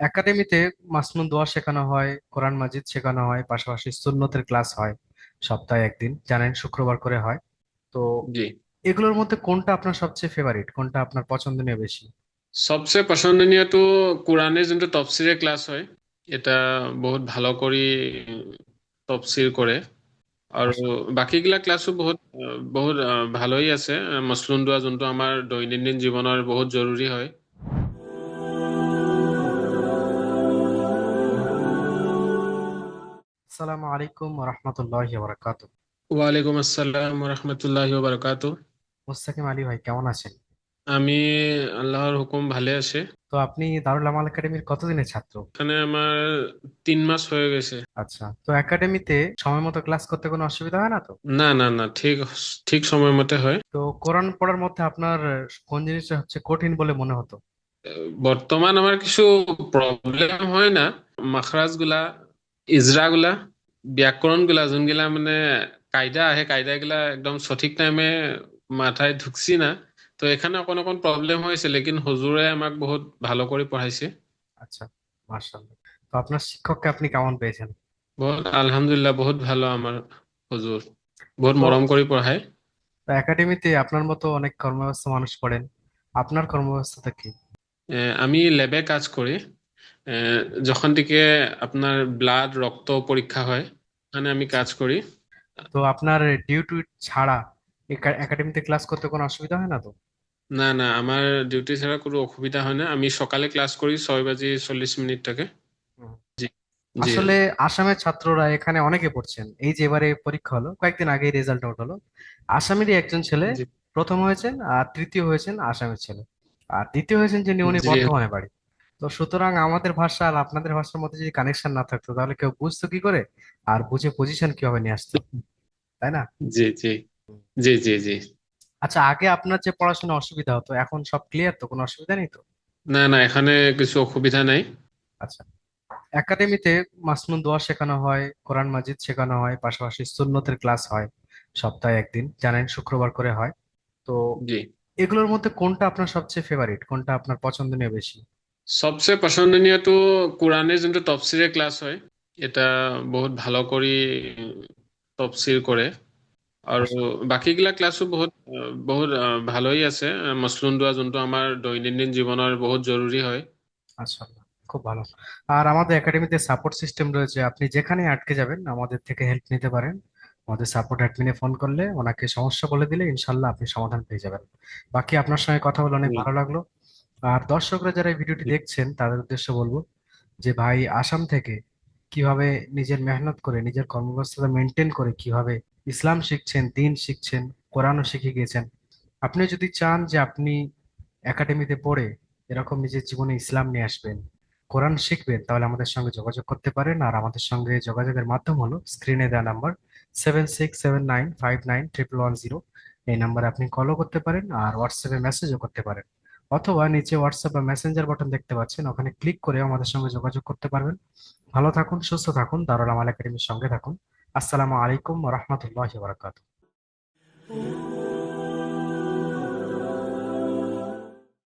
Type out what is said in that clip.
একাডেমিতে মাসনুন দোয়া শেখানো হয় কোরআন মাজিদ শেখানো হয় পাশাপাশি সুন্নতের ক্লাস হয় সপ্তাহে একদিন জানেন শুক্রবার করে হয়। তো জি। এগুলোর মধ্যে কোনটা আপনার সবচেয়ে ফেভারিট কোনটা আপনার পছন্দনীয় বেশি? সবচেয়ে পছন্দনীয়টো কোরআনের যোনটো তফচিৰে ক্লাছ হয় এটা বহুত ভালো কৰি তফচিৰ কৰে আৰু বাকীগিলা ক্লাছো বহুত বহুত ভালোই আছে। মছলুন দোৱা যোনটো আমাৰ দৈনন্দিন জীৱনৰ বহুত জৰুৰী হয়। আসসালামু আলাইকুম রহমতুল্লাহ বারাকাতু ওয়ালাইকুম আসসালাম রহমতুল্লাহি বারকাতু মুস্তাকিম আলী ভাই কেমন আছেন? আমি আল্লাহর হুকুম ভালে আছে। তো আপনি দারুল আমাল একাডেমির কতদিনের ছাত্র? এখানে আমার তিন মাস হয়ে গেছে। আচ্ছা তো একাডেমিতে সময় মতো ক্লাস করতে কোনো অসুবিধা হয় না তো? না না না ঠিক ঠিক সময় মতে হয়। তো কোরআন পড়ার মধ্যে আপনার কোন জিনিসটা হচ্ছে কঠিন বলে মনে হতো? বর্তমান আমার কিছু প্রবলেম হয় না। মাখরাজগুলা ইজরা গুলা ব্যাকরণগুলা যোনগুলা মানে কায়দা আহে কায়দা গুলা একদম সঠিক টাইমে মাথায় ঢুকছি না। তো এখানে অকণ অকণ প্রবলেম হয়েছে লেকিন হুজুরে আমাক বহুত ভালো করে পড়াইছে আচ্ছা মার্শাল্লাহ তো আপনার শিক্ষককে আপনি কেমন পেয়েছেন? বহুত আলহামদুলিল্লাহ বহুত ভালো আমার হুজুর বহুত মরম করে পড়ায় তো একাডেমিতে আপনার মতো অনেক কর্মব্যস্ত মানুষ পড়েন আপনার কর্মব্যস্ততা কি? আমি ল্যাবে কাজ করি যখন থেকে আপনার ব্লাড রক্ত পরীক্ষা হয় ওখানে আমি কাজ করি। তো আপনার ডিউটি ছাড়া একাডেমিতে ক্লাস করতে কোনো অসুবিধা হয় না তো? না না আমার ডিউটি ছাড়া কোনো অসুবিধা হয় না। আমি সকালে ক্লাস করি ছয় বাজে চল্লিশ মিনিট থেকে আসলে আসামের ছাত্ররা এখানে অনেকে পড়ছেন। এই যে এবারে পরীক্ষা হলো কয়েকদিন আগেই রেজাল্ট আউট হলো। আসামেরই একজন ছেলে প্রথম হয়েছেন আর তৃতীয় হয়েছেন আসামের ছেলে। আর দ্বিতীয় হয়েছেন যিনি উনি বর্ধমানে বাড়ি। তো সুতরাং আমাদের ভাষা আর আপনাদের ভাষার মধ্যে যদি কানেকশন না থাকতো তাহলে কেউ বুঝতো কি করে? আর বুঝে পজিশন কীভাবে নিয়ে আসতো? তাই না? জি জি। জি জি জি। আচ্ছা আগে আপনার যে পড়াশোনা অসুবিধা হতো এখন সব ক্লিয়ার তো? কোনো অসুবিধা নেই তো? না না এখানে কিছু অসুবিধা নাই। আচ্ছা। একাডেমিতে মাসনুন দোয়া শেখানো হয় কোরআন মাজিদ শেখানো হয় পাশাপাশি সুন্নতের ক্লাস হয় সপ্তাহে একদিন জানেন শুক্রবার করে হয়। তো জি। এগুলোর মধ্যে কোনটা আপনার সবচেয়ে ফেভারিট কোনটা আপনার পছন্দনীয় বেশি? সবচেয়ে পছন্দনীয়টো কোরআনের যোনটো তফচিৰে ক্লাছ হয় এটা বহুত ভালো কৰি তফচিৰ কৰে। আৰু বাকীগিলা ক্লাছো বহুত বহুত ভালোই আছে। আহ, মছলুন দোৱা যোনটো আমাৰ দৈনন্দিন জীৱনৰ বহুত জৰুৰী হয়। আচ্ছা খুব ভালো। আর আমাদের একাডেমিতে সাপোর্ট সিস্টেম রয়েছে। আপনি যেখানে আটকে যাবেন আমাদের থেকে হেল্প নিতে পারেন। আমাদের সাপোর্ট অ্যাডমিনে ফোন করলে ওনাকে সমস্যা বলে দিলে ইনশাল্লাহ আপনি সমাধান পেয়ে যাবেন। বাকি আপনার সঙ্গে কথা বলে অনেক ভালো লাগল। আর দর্শকরা যারা এই ভিডিওটি দেখছেন, তাদের উদ্দেশ্যে বলব যে ভাই, আসাম থেকে কীভাবে নিজের মেহনত করে, নিজের কর্মব্যস্ততা মেনটেন করে কীভাবে ইসলাম শিখছেন, দিন শিখছেন, কোরআনও শিখে গিয়েছেন, আপনি যদি চান যে আপনি একাডেমিতে পড়ে এরকম নিজের জীবনে ইসলাম নিয়ে আসবেন, কোরআন শিখবেন, তাহলে আমাদের সঙ্গে যোগাযোগ করতে পারেন। আর আমাদের সঙ্গে যোগাযোগের মাধ্যম হলো স্ক্রিনে দেওয়া number seven six seven nine five nine triple one zero এই নাম্বারে আপনি কলও করতে পারেন আর হোয়াটসঅ্যাপে মেসেজও করতে পারেন। অথবা নিচে হোয়াটসঅ্যাপ বা মেসেঞ্জার বাটন দেখতে পাচ্ছেন, ওখানে ক্লিক করে আমাদের সঙ্গে যোগাযোগ করতে পারবেন। ভালো থাকুন, সুস্থ থাকুন, দারুল আমাল একাডেমির সঙ্গে থাকুন। আসসালামু আলাইকুম রহমতুল্লাহ বারাকাতুহু।